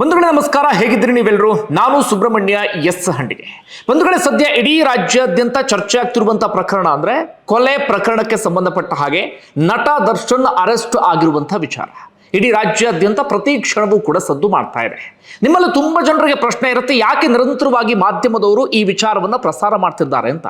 ಬಂಧುಗಳೇ ನಮಸ್ಕಾರ, ಹೇಗಿದ್ದೀರಿ ನೀವೆಲ್ಲರೂ ನಾನು ಸುಬ್ರಹ್ಮಣ್ಯ ಎಸ್ ಹಂಡಿಗೆ. ಬಂಧುಗಳೇ, ಸದ್ಯ ಇಡೀ ರಾಜ್ಯಾದ್ಯಂತ ಚರ್ಚೆ ಆಗ್ತಿರುವಂತಹ ಪ್ರಕರಣ ಅಂದ್ರೆ ಕೊಲೆ ಪ್ರಕರಣಕ್ಕೆ ಸಂಬಂಧಪಟ್ಟ ಹಾಗೆ ನಟ ದರ್ಶನ್ ಅರೆಸ್ಟ್ ಆಗಿರುವಂತಹ ವಿಚಾರ. ಇಡೀ ರಾಜ್ಯಾದ್ಯಂತ ಪ್ರತಿ ಕ್ಷಣವೂ ಕೂಡ ಸದ್ದು ಮಾಡ್ತಾ ಇದೆ. ನಿಮ್ಮಲ್ಲಿ ತುಂಬ ಜನರಿಗೆ ಪ್ರಶ್ನೆ ಇರುತ್ತೆ, ಯಾಕೆ ನಿರಂತರವಾಗಿ ಮಾಧ್ಯಮದವರು ಈ ವಿಚಾರವನ್ನು ಪ್ರಸಾರ ಮಾಡ್ತಿದ್ದಾರೆ ಅಂತ?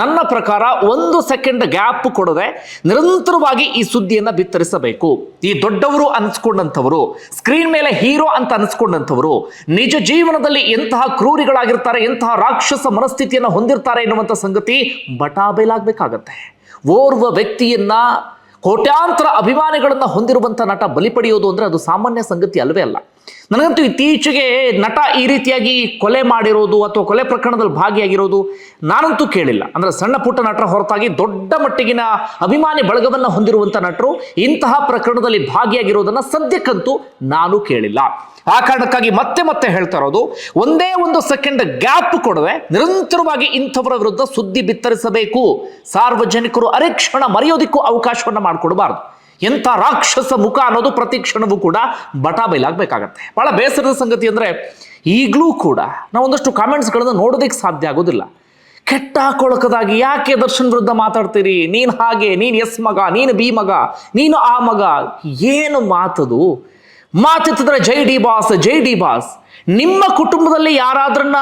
ನನ್ನ ಪ್ರಕಾರ ಒಂದು ಸೆಕೆಂಡ್ ಗ್ಯಾಪ್ ಕೊಡದೆ ನಿರಂತರವಾಗಿ ಈ ಸುದ್ದಿಯನ್ನು ಬಿತ್ತರಿಸಬೇಕು. ಈ ದೊಡ್ಡವರು ಅನಿಸ್ಕೊಂಡಂಥವರು, ಸ್ಕ್ರೀನ್ ಮೇಲೆ ಹೀರೋ ಅಂತ ಅನಿಸ್ಕೊಂಡಂಥವರು, ನಿಜ ಜೀವನದಲ್ಲಿ ಎಂತಹ ಕ್ರೂರಿಗಳಾಗಿರ್ತಾರೆ, ಎಂತಹ ರಾಕ್ಷಸ ಮನಸ್ಥಿತಿಯನ್ನು ಹೊಂದಿರ್ತಾರೆ ಎನ್ನುವಂಥ ಸಂಗತಿ ಬಟಾಬೇಲಾಗಬೇಕಾಗತ್ತೆ ಓರ್ವ ವ್ಯಕ್ತಿಯನ್ನ ಕೋಟ್ಯಾಂತರ ಅಭಿಮಾನಿಗಳನ್ನು ಹೊಂದಿರುವಂಥ ನಟ ಬಲಿ ಪಡೆಯೋದು ಅಂದ್ರೆ ಅದು ಸಾಮಾನ್ಯ ಸಂಗತಿ ಅಲ್ಲವೇ ಅಲ್ಲ. ನನಗಂತೂ ಇತ್ತೀಚೆಗೆ ನಟ ಈ ರೀತಿಯಾಗಿ ಕೊಲೆ ಮಾಡಿರೋದು ಅಥವಾ ಕೊಲೆ ಪ್ರಕರಣದಲ್ಲಿ ಭಾಗಿಯಾಗಿರೋದು ನಾನಂತೂ ಕೇಳಿಲ್ಲ. ಅಂದರೆ ಸಣ್ಣ ಪುಟ್ಟ ನಟರ ಹೊರತಾಗಿ ದೊಡ್ಡ ಮಟ್ಟಿಗಿನ ಅಭಿಮಾನಿ ಬಳಗವನ್ನ ಹೊಂದಿರುವಂಥ ನಟರು ಇಂತಹ ಪ್ರಕರಣದಲ್ಲಿ ಭಾಗಿಯಾಗಿರೋದನ್ನು ಸದ್ಯಕ್ಕಂತೂ ನಾನು ಕೇಳಿಲ್ಲ. ಆ ಕಾರಣಕ್ಕಾಗಿ ಮತ್ತೆ ಮತ್ತೆ ಹೇಳ್ತಾ ಇರೋದು, ಒಂದೇ ಒಂದು ಸೆಕೆಂಡ್ ಗ್ಯಾಪ್ ಕೊಡುವೆ ನಿರಂತರವಾಗಿ ಇಂಥವರ ವಿರುದ್ಧ ಸುದ್ದಿ ಬಿತ್ತರಿಸಬೇಕು. ಸಾರ್ವಜನಿಕರು ಅರೆಕ್ಷಣ ಮರೆಯೋದಿಕ್ಕೂ ಅವಕಾಶವನ್ನ ಮಾಡಿಕೊಡಬಾರ್ದು. ಎಂಥ ರಾಕ್ಷಸ ಮುಖ ಅನ್ನೋದು ಪ್ರತಿ ಕ್ಷಣವೂ ಕೂಡ ಬಟಾ ಬೈಲಾಗಬೇಕಾಗತ್ತೆ ಭಾಳ ಬೇಸರದ ಸಂಗತಿ ಅಂದರೆ ಈಗಲೂ ಕೂಡ ನಾವು ಒಂದಷ್ಟು ಕಾಮೆಂಟ್ಸ್ಗಳನ್ನು ನೋಡೋದಕ್ಕೆ ಸಾಧ್ಯ ಆಗೋದಿಲ್ಲ. ಕೆಟ್ಟ ಕೊಳಕದಾಗಿ ಯಾಕೆ ದರ್ಶನ್ ವಿರುದ್ಧ ಮಾತಾಡ್ತೀರಿ? ನೀನು ಹಾಗೆ, ನೀನು ಎಸ್ ಮಗ, ನೀನು ಬಿ ಮಗ, ನೀನು ಆ ಮಗ. ಏನು ಮಾತದು? ಮಾತಿತ್ತಿದ್ರೆ ಜೈ ಡಿ ಬಾಸ್, ಜೈ ಡಿ ಬಾಸ್. ನಿಮ್ಮ ಕುಟುಂಬದಲ್ಲಿ ಯಾರಾದ್ರನ್ನ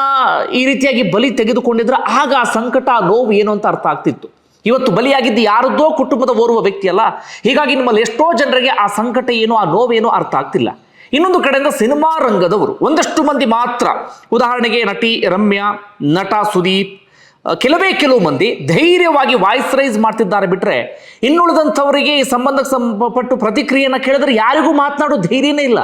ಈ ರೀತಿಯಾಗಿ ಬಲಿ ತೆಗೆದುಕೊಂಡಿದ್ರೆ ಆಗ ಆ ಸಂಕಟ, ನೋವು ಏನು ಅಂತ ಅರ್ಥ ಆಗ್ತಿತ್ತು. ಇವತ್ತು ಬಲಿಯಾಗಿದ್ದು ಯಾರದ್ದೋ ಕುಟುಂಬದ ಓರ್ವ ವ್ಯಕ್ತಿಯಲ್ಲ ಹೀಗಾಗಿ ನಿಮ್ಮಲ್ಲಿ ಎಷ್ಟೋ ಜನರಿಗೆ ಆ ಸಂಕಟ ಏನು, ಆ ನೋವೇನು ಅರ್ಥ ಆಗ್ತಿಲ್ಲ. ಇನ್ನೊಂದು ಕಡೆಯಿಂದ ಸಿನಿಮಾ ರಂಗದವರು, ಒಂದಷ್ಟು ಮಂದಿ ಮಾತ್ರ. ಉದಾಹರಣೆಗೆ ನಟಿ ರಮ್ಯಾ, ನಟ ಸುದೀಪ್ ಕೆಲವೇ ಕೆಲವು ಮಂದಿ ಧೈರ್ಯವಾಗಿ ವಾಯ್ಸ್ ರೈಸ್ ಮಾಡ್ತಿದ್ದಾರೆ ಬಿಟ್ರೆ, ಇನ್ನುಳಿದಂಥವರಿಗೆ ಈ ಸಂಬಂಧಕ್ಕೆ ಸಂಬಂಧಪಟ್ಟು ಪ್ರತಿಕ್ರಿಯೆಯನ್ನು ಕೇಳಿದ್ರೆ ಯಾರಿಗೂ ಮಾತನಾಡೋ ಧೈರ್ಯನೇ ಇಲ್ಲ.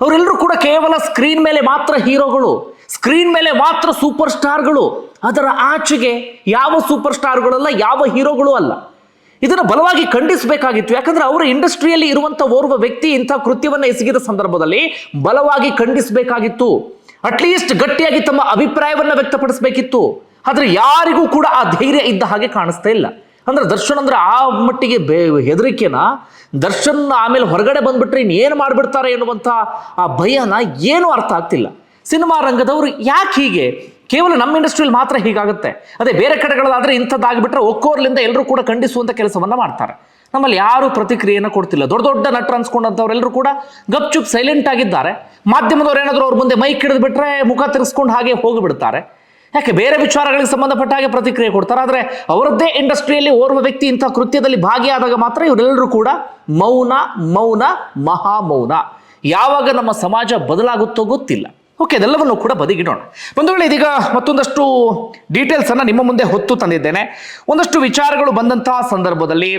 ಅವರೆಲ್ಲರೂ ಕೂಡ ಕೇವಲ ಸ್ಕ್ರೀನ್ ಮೇಲೆ ಮಾತ್ರ ಹೀರೋಗಳು. ಸ್ಕ್ರೀನ್ ಮೇಲೆ ಮಾತ್ರ ಸೂಪರ್ ಸ್ಟಾರ್ಗಳು ಅದರ ಆಚೆಗೆ ಯಾವ ಸೂಪರ್ ಸ್ಟಾರ್ಗಳಲ್ಲ ಯಾವ ಹೀರೋಗಳು ಅಲ್ಲ. ಇದನ್ನು ಬಲವಾಗಿ ಖಂಡಿಸಬೇಕಾಗಿತ್ತು. ಯಾಕಂದ್ರೆ ಅವರ ಇಂಡಸ್ಟ್ರಿಯಲ್ಲಿ ಇರುವಂಥ ಓರ್ವ ವ್ಯಕ್ತಿ ಇಂಥ ಕೃತ್ಯವನ್ನು ಎಸಗಿದ ಸಂದರ್ಭದಲ್ಲಿ ಬಲವಾಗಿ ಖಂಡಿಸಬೇಕಾಗಿತ್ತು. ಅಟ್ಲೀಸ್ಟ್ ಗಟ್ಟಿಯಾಗಿ ತಮ್ಮ ಅಭಿಪ್ರಾಯವನ್ನು ವ್ಯಕ್ತಪಡಿಸಬೇಕಿತ್ತು. ಆದರೆ ಯಾರಿಗೂ ಕೂಡ ಆ ಧೈರ್ಯ ಇದ್ದ ಹಾಗೆ ಕಾಣಿಸ್ತಾ ಇಲ್ಲ. ಅಂದ್ರೆ ದರ್ಶನ್ ಅಂದ್ರೆ ಆ ಮಟ್ಟಿಗೆ ಬೇ, ಹೆದರಿಕೆನ ದರ್ಶನ್ ಆಮೇಲೆ ಹೊರಗಡೆ ಬಂದ್ಬಿಟ್ರೆ ಇನ್ನೇನು ಮಾಡಿಬಿಡ್ತಾರೆ ಎನ್ನುವಂಥ ಆ ಭಯನ ಏನು ಅರ್ಥ ಆಗ್ತಿಲ್ಲ. ಸಿನಿಮಾ ರಂಗದವರು ಯಾಕೆ ಹೀಗೆ? ಕೇವಲ ನಮ್ಮ ಇಂಡಸ್ಟ್ರಿಯಲ್ಲಿ ಮಾತ್ರ ಹೀಗಾಗುತ್ತೆ. ಅದೇ ಬೇರೆ ಕಡೆಗಳಾದರೆ ಇಂಥದ್ದಾಗ್ಬಿಟ್ರೆ ಒಕ್ಕೋರ್ಲಿಂದ ಎಲ್ಲರೂ ಕೂಡ ಖಂಡಿಸುವಂಥ ಕೆಲಸವನ್ನು ಮಾಡ್ತಾರೆ. ನಮ್ಮಲ್ಲಿ ಯಾರು ಪ್ರತಿಕ್ರಿಯೆಯನ್ನು ಕೊಡ್ತಿಲ್ಲ. ದೊಡ್ಡ ದೊಡ್ಡ ನಟರು ಅನ್ಸ್ಕೊಂಡಂಥವ್ರೆಲ್ಲರೂ ಕೂಡ ಗಪ್ಚುಪ್ ಸೈಲೆಂಟ್ ಆಗಿದ್ದಾರೆ. ಮಾಧ್ಯಮದವ್ರು ಏನಾದರೂ ಅವ್ರ ಮುಂದೆ ಮೈಕ್ ಹಿಡಿದು ಬಿಟ್ರೆ ಮುಖ ತಿರ್ಸ್ಕೊಂಡು ಹಾಗೆ ಹೋಗಿಬಿಡ್ತಾರೆ. ಯಾಕೆ ಬೇರೆ ವಿಚಾರಗಳಿಗೆ ಸಂಬಂಧಪಟ್ಟ ಹಾಗೆ ಪ್ರತಿಕ್ರಿಯೆ ಕೊಡ್ತಾರೆ. ಆದರೆ ಅವರದ್ದೇ ಇಂಡಸ್ಟ್ರಿಯಲ್ಲಿ ಓರ್ವ ವ್ಯಕ್ತಿ ಇಂಥ ಕೃತ್ಯದಲ್ಲಿ ಭಾಗಿಯಾದಾಗ ಮಾತ್ರ ಇವರೆಲ್ಲರೂ ಕೂಡ ಮೌನ ಮೌನ ಮಹಾ ಮೌನ ಯಾವಾಗ ನಮ್ಮ ಸಮಾಜ ಬದಲಾಗುತ್ತೋ ಗೊತ್ತಿಲ್ಲ. ಓಕೆ ಅದೆಲ್ಲವನ್ನು ಕೂಡ ಬದಿಗಿಡೋಣ. ವೇಳೆ ಇದೀಗ ಮತ್ತೊಂದಷ್ಟು ಡೀಟೇಲ್ಸ್ ಅನ್ನ ನಿಮ್ಮ ಮುಂದೆ ಹೊತ್ತು ತಂದಿದ್ದೇನೆ. ಒಂದಷ್ಟು ವಿಚಾರಗಳು ಬಂದಂತಹ ಸಂದರ್ಭದಲ್ಲಿ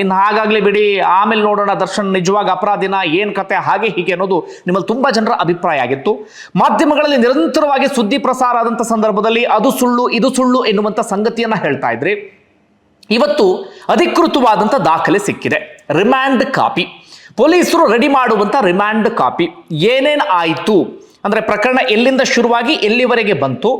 ಇನ್ನು ಹಾಗಾಗ್ಲಿ ಬಿಡಿ, ಆಮೇಲೆ ನೋಡೋಣ ದರ್ಶನ್ ನಿಜವಾಗ ಅಪರಾಧಿನ ಏನು ಕತೆ, ಹಾಗೆ ಹೀಗೆ ಅನ್ನೋದು ನಿಮ್ಮಲ್ಲಿ ತುಂಬಾ ಜನರ ಅಭಿಪ್ರಾಯ ಆಗಿತ್ತು. ಮಾಧ್ಯಮಗಳಲ್ಲಿ ನಿರಂತರವಾಗಿ ಸುದ್ದಿ ಪ್ರಸಾರ ಆದಂಥ ಸಂದರ್ಭದಲ್ಲಿ ಅದು ಸುಳ್ಳು, ಇದು ಸುಳ್ಳು ಎನ್ನುವಂಥ ಸಂಗತಿಯನ್ನ ಹೇಳ್ತಾ ಇದ್ರಿ. ಇವತ್ತು ಅಧಿಕೃತವಾದಂಥ ದಾಖಲೆ ಸಿಕ್ಕಿದೆ. Remand copy. ಪೊಲೀಸರು ರೆಡಿ ಮಾಡುವಂಥ ರಿಮ್ಯಾಂಡ್ ಕಾಪಿ. ಏನೇನು ಆಯಿತು? ಅಂದರೆ ಪ್ರಕರಣ ಎಲ್ಲಿಂದ ಶುರುವಾಗಿ ಎಲ್ಲಿವರೆಗೆ ಬಂತು,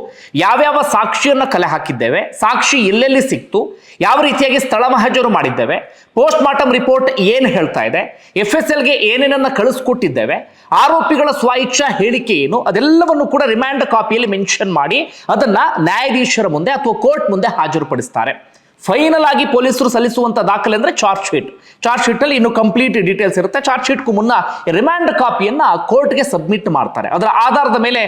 ಯಾವ್ಯಾವ ಸಾಕ್ಷಿಯನ್ನು ಕಲೆ ಹಾಕಿದ್ದೇವೆ, ಸಾಕ್ಷಿ ಎಲ್ಲೆಲ್ಲಿ ಸಿಕ್ತು, ಯಾವ ರೀತಿಯಾಗಿ ಸ್ಥಳ ಮಹಜರು ಮಾಡಿದ್ದೇವೆ ಪೋಸ್ಟ್ ಮಾರ್ಟಮ್ ರಿಪೋರ್ಟ್ ಏನು ಹೇಳ್ತಾ ಇದೆ ಎಫ್ ಎಸ್ ಎಲ್ಗೆ ಏನೇನನ್ನು ಕಳಿಸ್ಕೊಟ್ಟಿದ್ದೇವೆ, ಆರೋಪಿಗಳ ಸ್ವಇಚ್ಛಾ ಹೇಳಿಕೆ ಏನು, ಅದೆಲ್ಲವನ್ನು ಕೂಡ ರಿಮ್ಯಾಂಡ್ ಕಾಪಿಯಲ್ಲಿ ಮೆನ್ಷನ್ ಮಾಡಿ ಅದನ್ನು ನ್ಯಾಯಾಧೀಶರ ಮುಂದೆ ಅಥವಾ ಕೋರ್ಟ್ ಮುಂದೆ ಹಾಜರುಪಡಿಸ್ತಾರೆ. ಫೈನಲ್ ಆಗಿ ಪೊಲೀಸರು ಸಲ್ಲಿಸುವಂತ ದಾಖಲೆ ಅಂದ್ರೆ ಚಾರ್ಜ್ ಶೀಟ್ ಚಾರ್ಜ್ ಶೀಟ್ ಅಲ್ಲಿ ಇನ್ನು ಕಂಪ್ಲೀಟ್ ಡೀಟೇಲ್ಸ್ ಇರುತ್ತೆ. ಚಾರ್ಜ್ ಶೀಟ್ಗೂ ಮುನ್ನ ರಿಮ್ಯಾಂಡ್ ಕಾಪಿಯನ್ನ ಕೋರ್ಟ್ಗೆ ಸಬ್ಮಿಟ್ ಮಾಡ್ತಾರೆ. ಅದರ ಆಧಾರದ ಮೇಲೆ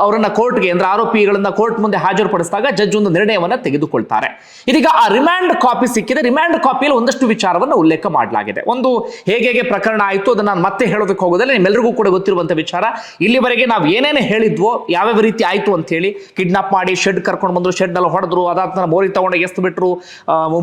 ಅವರನ್ನು ಕೋರ್ಟ್ಗೆ ಅಂದ್ರೆ ಆರೋಪಿಗಳನ್ನ ಕೋರ್ಟ್ ಮುಂದೆ ಹಾಜರುಪಡಿಸಿದಾಗ ಜಡ್ಜ್ ಒಂದು ನಿರ್ಣಯವನ್ನ ತೆಗೆದುಕೊಳ್ತಾರೆ. ಇದೀಗ ಆ ರಿಮ್ಯಾಂಡ್ ಕಾಪಿ ಸಿಕ್ಕಿದೆ. ರಿಮ್ಯಾಂಡ್ ಕಾಪಿಯಲ್ಲಿ ಒಂದಷ್ಟು ವಿಚಾರವನ್ನು ಉಲ್ಲೇಖ ಮಾಡಲಾಗಿದೆ. ಒಂದು ಹೇಗೆ ಹೇಗೆ ಪ್ರಕರಣ ಆಯಿತು ಅದನ್ನ ನಾನು ಮತ್ತೆ ಹೇಳೋದಕ್ಕೆ ಹೋಗೋದಲ್ಲ. ನಿಮ್ಮೆಲ್ಲರಿಗೂ ಕೂಡ ಗೊತ್ತಿರುವಂಥ ವಿಚಾರ. ಇಲ್ಲಿವರೆಗೆ ನಾವು ಏನೇನು ಹೇಳಿದ್ವೋ ಯಾವ್ಯಾವ ರೀತಿ ಆಯಿತು ಅಂತ ಹೇಳಿ ಕಿಡ್ನಾಪ್ ಮಾಡಿ ಶೆಡ್ ಕರ್ಕೊಂಡು ಬಂದ್ರು ಶೆಡ್ ಎಲ್ಲ ಹೊಡೆದ್ರು ಅದಾದ ಮೋರಿ ತಗೊಂಡು ಎಸ್ತು ಬಿಟ್ರು ಆ,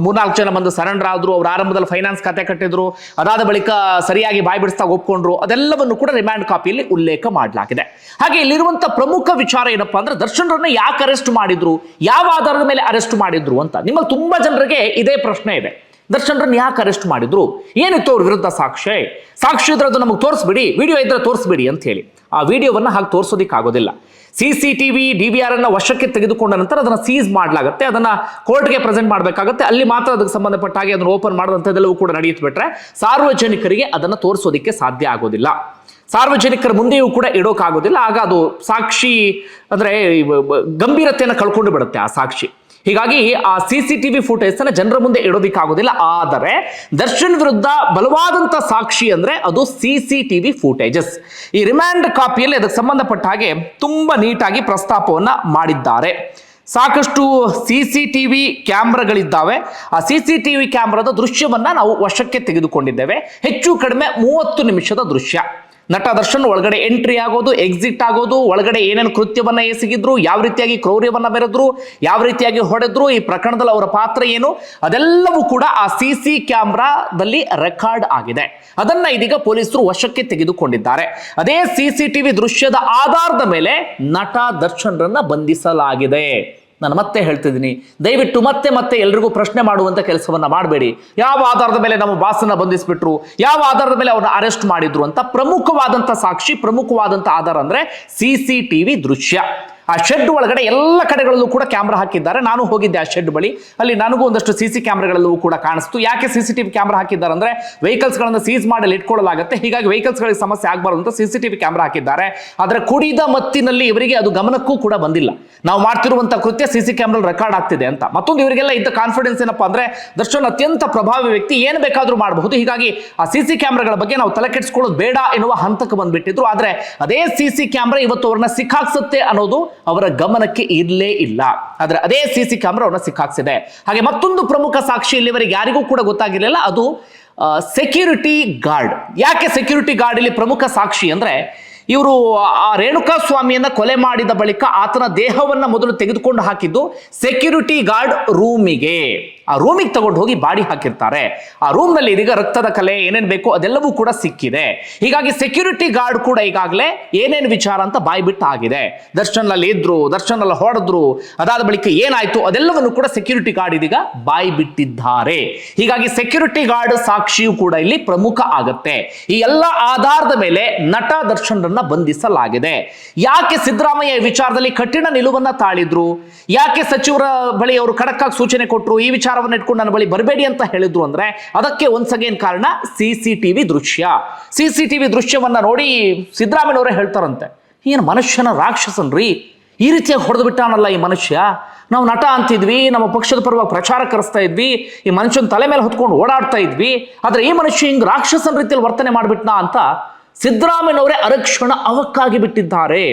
ಮೂರ್ನಾಲ್ಕು ಜನ ಬಂದು ಸರೆಂಡರ್ ಆದ್ರು, ಅವ್ರ ಆರಂಭದಲ್ಲಿ ಫೈನಾನ್ಸ್ ಖಾತೆ ಕಟ್ಟಿದ್ರು. ಅದಾದ ಬಳಿಕ ಸರಿಯಾಗಿ ಬಾಯಿ ಬಿಡಿಸ್ತಾ ಒಪ್ಕೊಂಡ್ರು. ಅದೆಲ್ಲವನ್ನು ಕೂಡ ರಿಮ್ಯಾಂಡ್ ಕಾಪಿಯಲ್ಲಿ ಉಲ್ಲೇಖ ಮಾಡಲಾಗಿದೆ. ಹಾಗೆ ಇಲ್ಲಿರುವಂತ ಪ್ರಮುಖ ವಿಚಾರ ಏನಪ್ಪಾ ಅಂದ್ರೆ ದರ್ಶನ್ರನ್ನ ಯಾಕೆ ಅರೆಸ್ಟ್ ಮಾಡಿದ್ರು? ಯಾವ ಆಧಾರದ ಮೇಲೆ ಅರೆಸ್ಟ್ ಮಾಡಿದ್ರು ಅಂತ. ನಿಮ್ಮಲ್ಲಿ ತುಂಬಾ ಜನರಿಗೆ ಇದೇ ಪ್ರಶ್ನೆ ಇದೆ. ದರ್ಶನ್ರನ್ನ ಯಾಕೆ ಅರೆಸ್ಟ್ ಮಾಡಿದ್ರು? ಏನಿತ್ತು ಅವ್ರ ವಿರುದ್ಧ ಸಾಕ್ಷಿ ಸಾಕ್ಷಿ ಇದ್ರೆ ಅದು ನಮಗೆ ತೋರಿಸ್ಬಿಡಿ, ವಿಡಿಯೋ ಇದ್ರೆ ತೋರಿಸ್ಬಿಡಿ ಅಂತ ಹೇಳಿ. ಆ ವಿಡಿಯೋವನ್ನ ಹಾಗೆ ತೋರಿಸೋದಿಕ್ C T V, D V R ಅನ್ನ ವಶಕ್ಕೆ ತೆಗೆದುಕೊಂಡ ನಂತರ ಅದನ್ನ ಸೀಸ್ ಮಾಡಲಾಗುತ್ತೆ. ಅದನ್ನ ಕೋರ್ಟ್ಗೆ ಪ್ರೆಸೆಂಟ್ ಮಾಡಬೇಕಾಗುತ್ತೆ. ಅಲ್ಲಿ ಮಾತ್ರ ಅದಕ್ಕೆ ಸಂಬಂಧಪಟ್ಟ ಹಾಗೆ ಅದನ್ನು ಓಪನ್ ಮಾಡುವಂಥದ್ದೆಲ್ಲವೂ ಕೂಡ ನಡೆಯುತ್ತೆ ಬಿಟ್ರೆ ಸಾರ್ವಜನಿಕರಿಗೆ ಅದನ್ನ ತೋರಿಸೋದಿಕ್ಕೆ ಸಾಧ್ಯ ಆಗೋದಿಲ್ಲ. ಸಾರ್ವಜನಿಕರ ಮುಂದೆಯೂ ಕೂಡ ಇಡೋಕ್ಕಾಗೋದಿಲ್ಲ ಆಗ ಅದು ಸಾಕ್ಷಿ ಅಂದ್ರೆ ಗಂಭೀರತೆಯನ್ನು ಕಳ್ಕೊಂಡು ಬಿಡುತ್ತೆ ಆ ಸಾಕ್ಷಿ. ಹೀಗಾಗಿ ಆ ಸಿ ಸಿ ಟಿವಿ ಫುಟೇಜ್ ಅನ್ನ ಜನರ ಮುಂದೆ ಇಡೋದಿಕ್ಕಾಗೋದಿಲ್ಲ. ಆದರೆ ದರ್ಶನ್ ವಿರುದ್ಧ ಬಲವಾದಂತ ಸಾಕ್ಷಿ ಅಂದ್ರೆ ಅದು ಸಿ ಸಿ ಟಿವಿ ಫುಟೇಜಸ್. ಈ ರಿಮ್ಯಾಂಡ್ ಕಾಪಿಯಲ್ಲಿ ಅದಕ್ಕೆ ಸಂಬಂಧಪಟ್ಟ ಹಾಗೆ ತುಂಬಾ ನೀಟಾಗಿ ಪ್ರಸ್ತಾಪವನ್ನ ಮಾಡಿದ್ದಾರೆ. ಸಾಕಷ್ಟು ಸಿ ಸಿ ಟಿ ಕ್ಯಾಮ್ರಾಗಳಿದ್ದಾವೆ. ಆ ಸಿ ಸಿ ಟಿ ಕ್ಯಾಮ್ರಾದ ದೃಶ್ಯವನ್ನ ನಾವು ವಶಕ್ಕೆ ತೆಗೆದುಕೊಂಡಿದ್ದೇವೆ. ಹೆಚ್ಚು ಕಡಿಮೆ ಮೂವತ್ತು ನಿಮಿಷದ ದೃಶ್ಯ. ನಟ ದರ್ಶನ್ ಒಳಗಡೆ ಎಂಟ್ರಿ ಆಗೋದು ಎಕ್ಸಿಟ್ ಆಗೋದು, ಒಳಗಡೆ ಏನೇನು ಕೃತ್ಯವನ್ನ ಎಸಗಿದ್ರು, ಯಾವ ರೀತಿಯಾಗಿ ಕ್ರೌರ್ಯವನ್ನ ಬೆರೆದ್ರು ಯಾವ ರೀತಿಯಾಗಿ ಹೊಡೆದ್ರು, ಈ ಪ್ರಕರಣದಲ್ಲಿ ಅವರ ಪಾತ್ರ ಏನು, ಅದೆಲ್ಲವೂ ಕೂಡ ಆ ಸಿ ಸಿ ಕ್ಯಾಮ್ರಾದಲ್ಲಿ ರೆಕಾರ್ಡ್ ಆಗಿದೆ. ಅದನ್ನ ಇದೀಗ ಪೊಲೀಸರು ವಶಕ್ಕೆ ತೆಗೆದುಕೊಂಡಿದ್ದಾರೆ. ಅದೇ ಸಿ ಸಿ ಟಿವಿ ದೃಶ್ಯದ ಆಧಾರದ ಮೇಲೆ ನಟ ದರ್ಶನ್ರನ್ನ ಬಂಧಿಸಲಾಗಿದೆ. ನಾನು ಮತ್ತೆ ಹೇಳ್ತಿದ್ದೀನಿ. ದಯವಿಟ್ಟು ಮತ್ತೆ ಮತ್ತೆ ಎಲ್ರಿಗೂ ಪ್ರಶ್ನೆ ಮಾಡುವಂಥ ಕೆಲಸವನ್ನು ಮಾಡಬೇಡಿ. ಯಾವ ಆಧಾರದ ಮೇಲೆ ನಮ್ಮ ಬಾಸನ್ನ ಬಂಧಿಸಿಬಿಟ್ರು? ಯಾವ ಆಧಾರದ ಮೇಲೆ ಅವ್ರನ್ನ ಅರೆಸ್ಟ್ ಮಾಡಿದ್ರು ಅಂತ ಪ್ರಮುಖವಾದಂಥ ಸಾಕ್ಷಿ ಪ್ರಮುಖವಾದಂಥ ಆಧಾರ ಅಂದರೆ ಸಿ ಸಿ ಟಿವಿ ದೃಶ್ಯ. ಆ ಶೆಡ್ ಒಳಗಡೆ ಎಲ್ಲ ಕಡೆಗಳಲ್ಲೂ ಕೂಡ ಕ್ಯಾಮ್ರಾ ಹಾಕಿದ್ದಾರೆ. ನಾನು ಹೋಗಿದ್ದೆ ಆ ಶೆಡ್ ಬಳಿ. ಅಲ್ಲಿ ನನಗೂ ಒಂದಷ್ಟು ಸಿ ಸಿ ಕ್ಯಾಮ್ರಾಗಳಲ್ಲೂ ಕೂಡ ಕಾಣಿಸ್ತು. ಯಾಕೆ ಸಿ ಸಿ ಟಿವಿ ಕ್ಯಾಮ್ರಾ ಹಾಕಿದ್ದಾರೆ ಅಂದ್ರೆ ವೆಹಿಕಲ್ಸ್ಗಳನ್ನು ಸೀಸ್ ಮಾಡಲು ಇಟ್ಕೊಳ್ಳಲಾಗುತ್ತೆ. ಹೀಗಾಗಿ ವೆಹಿಕಲ್ಸ್ಗಳಿಗೆ ಸಮಸ್ಯೆ ಆಗಬಾರ್ದು ಅಂತ ಸಿ ಸಿ ಟಿವಿ ಕ್ಯಾಮ್ರಾ ಹಾಕಿದ್ದಾರೆ. ಆದರೆ ಕುಡಿದ ಮತ್ತಿನಲ್ಲಿ ಇವರಿಗೆ ಅದು ಗಮನಕ್ಕೂ ಕೂಡ ಬಂದಿಲ್ಲ. ನಾವು ಮಾಡ್ತಿರುವಂಥ ಕೃತ್ಯ ಸಿ ಸಿ ಕ್ಯಾಮ್ರಾ ರೆಕಾರ್ಡ್ ಆಗ್ತಿದೆ ಅಂತ. ಮತ್ತೊಂದು ಇವರಿಗೆಲ್ಲ ಇದ್ದ ಕಾನ್ಫಿಡೆನ್ಸ್ ಏನಪ್ಪಾ ಅಂದ್ರೆ ದರ್ಶನ್ ಅತ್ಯಂತ ಪ್ರಭಾವಿ ವ್ಯಕ್ತಿ, ಏನು ಬೇಕಾದರೂ ಮಾಡಬಹುದು. ಹೀಗಾಗಿ ಆ ಸಿ ಸಿ ಕ್ಯಾಮ್ರಾಗಳ ಬಗ್ಗೆ ನಾವು ತಲೆ ಕೆಡಿಸ್ಕೊಳ್ಳೋದು ಬೇಡ ಎನ್ನುವ ಹಂತಕ್ಕೆ ಬಂದ್ಬಿಟ್ಟಿದ್ರು. ಆದರೆ ಅದೇ ಸಿ ಸಿ ಕ್ಯಾಮ್ರಾ ಇವತ್ತು ಅವ್ರನ್ನ ಸಿಕ್ಕಾಕ್ಸುತ್ತೆ ಅನ್ನೋದು ಅವರ ಗಮನಕ್ಕೆ ಇರಲೇ ಇಲ್ಲ. ಆದರೆ ಅದೇ ಸಿ ಸಿ ಕ್ಯಾಮ್ರಾ ಅವ್ರನ್ನ ಸಿಕ್ಕಾಕ್ಸಿದೆ. ಹಾಗೆ ಮತ್ತೊಂದು ಪ್ರಮುಖ ಸಾಕ್ಷಿ ಇಲ್ಲಿವರೆಗೆ ಯಾರಿಗೂ ಕೂಡ ಗೊತ್ತಾಗಿರಲಿಲ್ಲ. ಅದು ಸೆಕ್ಯೂರಿಟಿ ಗಾರ್ಡ್ ಯಾಕೆ ಸೆಕ್ಯೂರಿಟಿ ಗಾರ್ಡ್ ಇಲ್ಲಿ ಪ್ರಮುಖ ಸಾಕ್ಷಿ ಅಂದ್ರೆ, ಇವರು, ಆ ರೇಣುಕಾ ಸ್ವಾಮಿಯನ್ನ ಕೊಲೆ ಮಾಡಿದ ಬಳಿಕ ಆತನ ದೇಹವನ್ನ ಮೊದಲು ತೆಗೆದುಕೊಂಡು ಹಾಕಿದ್ದು ಸೆಕ್ಯೂರಿಟಿ ಗಾರ್ಡ್ ರೂಮಿಗೆ ಆ ರೂಮಿಗೆ ತಗೊಂಡು ಹೋಗಿ ಬಾಡಿ ಹಾಕಿರ್ತಾರೆ. ಆ ರೂಮ್ನಲ್ಲಿ ಇದೀಗ ರಕ್ತದ ಕಲೆ ಏನೇನ್ ಬೇಕು ಅದೆಲ್ಲವೂ ಕೂಡ ಸಿಕ್ಕಿದೆ. ಹೀಗಾಗಿ ಸೆಕ್ಯೂರಿಟಿ ಗಾರ್ಡ್ ಕೂಡ ಈಗಾಗಲೇ ಏನೇನ್ ವಿಚಾರ ಅಂತ ಬಾಯಿ ಬಿಟ್ಟು ಆಗಿದೆ. ದರ್ಶನ್ ಅಲ್ಲಿ ಇದ್ರು ದರ್ಶನಲ್ಲಿ ಹೊಡೆದ್ರು, ಅದಾದ ಬಳಿಕ ಏನಾಯ್ತು ಅದೆಲ್ಲವನ್ನು ಕೂಡ ಸೆಕ್ಯೂರಿಟಿ ಗಾರ್ಡ್ ಇದೀಗ ಬಾಯಿ ಬಿಟ್ಟಿದ್ದಾರೆ. ಹೀಗಾಗಿ ಸೆಕ್ಯೂರಿಟಿ ಗಾರ್ಡ್ ಸಾಕ್ಷಿಯು ಕೂಡ ಇಲ್ಲಿ ಪ್ರಮುಖ ಆಗತ್ತೆ. ಈ ಎಲ್ಲ ಆಧಾರದ ಮೇಲೆ ನಟ ದರ್ಶನ್ರನ್ನ ಬಂಧಿಸಲಾಗಿದೆ. ಯಾಕೆ ಸಿದ್ದರಾಮಯ್ಯ ವಿಚಾರದಲ್ಲಿ ಕಠಿಣ ನಿಲುವನ್ನ ತಾಳಿದ್ರು? ಯಾಕೆ ಸಚಿವರ ಬಳಿ ಅವರು ಖಡಕ್ಕಾಗಿ ಸೂಚನೆ ಕೊಟ್ಟರು ಈ ವಿಚಾರವನ್ನ ಇಟ್ಕೊಂಡು ನನ್ನ ಬಳಿ ಬರಬೇಡಿ ಅಂತ ಹೇಳಿದ್ರು ಅಂದ್ರೆ ಅದಕ್ಕೆ ಒನ್ಸ್ ಅಗೇನ್ ಕಾರಣ ಸಿ ದೃಶ್ಯ. ಸಿ ದೃಶ್ಯವನ್ನ ನೋಡಿ ಸಿದ್ದರಾಮಯ್ಯನವರೇ ಹೇಳ್ತಾರಂತೆ, ಏನು ಮನುಷ್ಯನ ರಾಕ್ಷಸನ್ರಿ? ಈ ರೀತಿಯಾಗಿ ಹೊಡೆದು ಬಿಟ್ಟಾನಲ್ಲ ಈ ಮನುಷ್ಯ? ನಾವು ನಟ ಅಂತಿದ್ವಿ, ನಮ್ಮ ಪಕ್ಷದ ಪರವಾಗಿ ಪ್ರಚಾರ ಕರೆಸ್ತಾ ಇದ್ವಿ, ಈ ಮನುಷ್ಯನ ತಲೆ ಮೇಲೆ ಹೊತ್ಕೊಂಡು ಓಡಾಡ್ತಾ ಇದ್ವಿ, ಆದ್ರೆ ಈ ಮನುಷ್ಯ ಹಿಂಗ್ ರಾಕ್ಷಸನ ರೀತಿಯಲ್ಲಿ ವರ್ತನೆ ಮಾಡ್ಬಿಟ್ನಾ ಅಂತ ಸಿದ್ದರಾಮಯ್ಯನವರೇ ಅರಕ್ಷಣ ಅವಕ್ಕಾಗಿ ಬಿಟ್ಟಿದ್ದಾರೆ.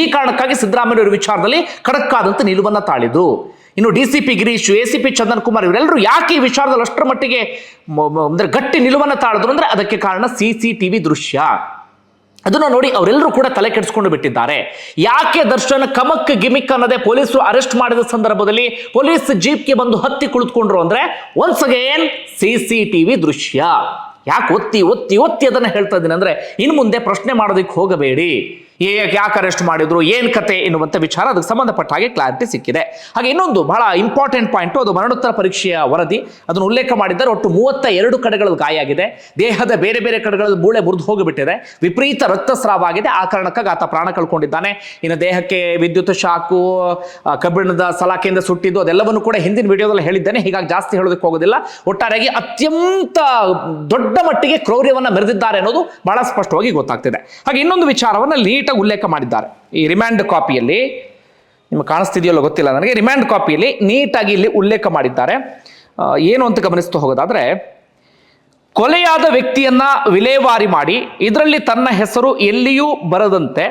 ಈ ಕಾರಣಕ್ಕಾಗಿ ಸಿದ್ದರಾಮಯ್ಯನವರ ವಿಚಾರದಲ್ಲಿ ಖಡಕ್ಕಾದಂತ ನಿಲುವನ್ನ ತಾಳಿದ್ರು ಇನ್ನು D C P Girish A C P Chandan Kumar ಇವರೆಲ್ಲರೂ ಯಾಕೆ ಈ ವಿಚಾರದಲ್ಲಿ ಅಷ್ಟರ ಮಟ್ಟಿಗೆ ಅಂದ್ರೆ ಗಟ್ಟಿ ನಿಲುವನ್ನು ತಾಳಿದ್ರು ಅಂದ್ರೆ ಅದಕ್ಕೆ ಕಾರಣ ಸಿ ಸಿ ಟಿವಿ ದೃಶ್ಯ. ಅದನ್ನು ನೋಡಿ ಅವರೆಲ್ಲರೂ ಕೂಡ ತಲೆ ಕೆಡಿಸ್ಕೊಂಡು ಬಿಟ್ಟಿದ್ದಾರೆ. ಯಾಕೆ ದರ್ಶನ್ ಕಮಕ್ ಗಿಮಿಕ್ ಅನ್ನದೇ ಪೊಲೀಸರು ಅರೆಸ್ಟ್ ಮಾಡಿದ ಸಂದರ್ಭದಲ್ಲಿ ಪೊಲೀಸ್ ಜೀಪ್ಗೆ ಬಂದು ಹತ್ತಿ ಕುಳಿತುಕೊಂಡ್ರು ಅಂದ್ರೆ once again C C TV ದೃಶ್ಯ. ಯಾಕೆ ಒತ್ತಿ ಒತ್ತಿ ಒತ್ತಿ ಅದನ್ನ ಹೇಳ್ತಾ ಇದ್ದೀನಿ ಅಂದ್ರೆ ಇನ್ನು ಮುಂದೆ ಪ್ರಶ್ನೆ ಮಾಡೋದಕ್ಕೆ ಹೋಗಬೇಡಿ. ಯಾಕೆ ಅರೆಸ್ಟ್ ಮಾಡಿದ್ರು, ಏನ್ ಕತೆ ಎನ್ನುವಂತ ವಿಚಾರ ಅದಕ್ಕೆ ಸಂಬಂಧಪಟ್ಟ ಹಾಗೆ ಕ್ಲಾರಿಟಿ ಸಿಕ್ಕಿದೆ. ಹಾಗೆ ಇನ್ನೊಂದು ಬಹಳ ಇಂಪಾರ್ಟೆಂಟ್ ಪಾಯಿಂಟ್ ಅದು ಮರಣೋತ್ತರ ಪರೀಕ್ಷೆಯ ವರದಿ. ಅದನ್ನು ಉಲ್ಲೇಖ ಮಾಡಿದ್ದಾರೆ, ಒಟ್ಟು ಮೂವತ್ತ ಎರಡು ಕಡೆಗಳಲ್ಲಿ ಗಾಯ ಆಗಿದೆ. ದೇಹದ ಬೇರೆ ಬೇರೆ ಕಡೆಗಳಲ್ಲಿ ಮೂಳೆ ಮುರಿದು ಹೋಗಿಬಿಟ್ಟಿದೆ. ವಿಪರೀತ ರಕ್ತಸ್ರಾವ ಆಗಿದೆ. ಆ ಕಾರಣಕ್ಕಾಗಿ ಆತ ಪ್ರಾಣ ಕಳ್ಕೊಂಡಿದ್ದಾನೆ. ಇನ್ನು ದೇಹಕ್ಕೆ ವಿದ್ಯುತ್ ಶಾಕು ಕಬ್ಬಿಣದ ಸಲಾಕೆಯಿಂದ ಸುಟ್ಟಿದ್ದು, ಅದೆಲ್ಲವನ್ನು ಕೂಡ ಹಿಂದಿನ ವಿಡಿಯೋದಲ್ಲಿ ಹೇಳಿದ್ದೇನೆ. ಹೀಗಾಗಿ ಜಾಸ್ತಿ ಹೇಳೋದಕ್ಕೆ ಹೋಗೋದಿಲ್ಲ. ಒಟ್ಟಾರೆಯಾಗಿ ಅತ್ಯಂತ ದೊಡ್ಡ ಮಟ್ಟಿಗೆ ಕ್ರೌರ್ಯವನ್ನ ಮೆರೆದಿದ್ದಾರೆ ಅನ್ನೋದು ಬಹಳ ಸ್ಪಷ್ಟವಾಗಿ ಗೊತ್ತಾಗ್ತಿದೆ. ಹಾಗೆ ಇನ್ನೊಂದು ವಿಚಾರವನ್ನು ಉಲ್ಲೇಖ ಮಾಡಿದ್ದಾರೆ. ಈ ರಿಮ್ಯಾಂಡ್ ಕಾಪಿಯಲ್ಲಿ ನಿಮಗೆ ಕಾಣಿಸ್ತಿದೆಯಲ್ಲ ಗೊತ್ತಿಲ್ಲ ನನಗೆ ರಿಮ್ಯಾಂಡ್ ಕಾಪಿಯಲ್ಲಿ ನೀಟಾಗಿ ಇಲ್ಲಿ ಉಲ್ಲೇಖ ಮಾಡಿದ್ದಾರೆ. ಏನು ಅಂತ ಗಮನಿಸ್ತಾ ಹೋಗೋದಾದ್ರೆ, ಕೊಲೆಯಾದ ವ್ಯಕ್ತಿಯನ್ನ ವಿಲೇವಾರಿ ಮಾಡಿ, ಇದರಲ್ಲಿ ತನ್ನ ಹೆಸರು ಎಲ್ಲಿಯೂ ಬರದಂತೆ,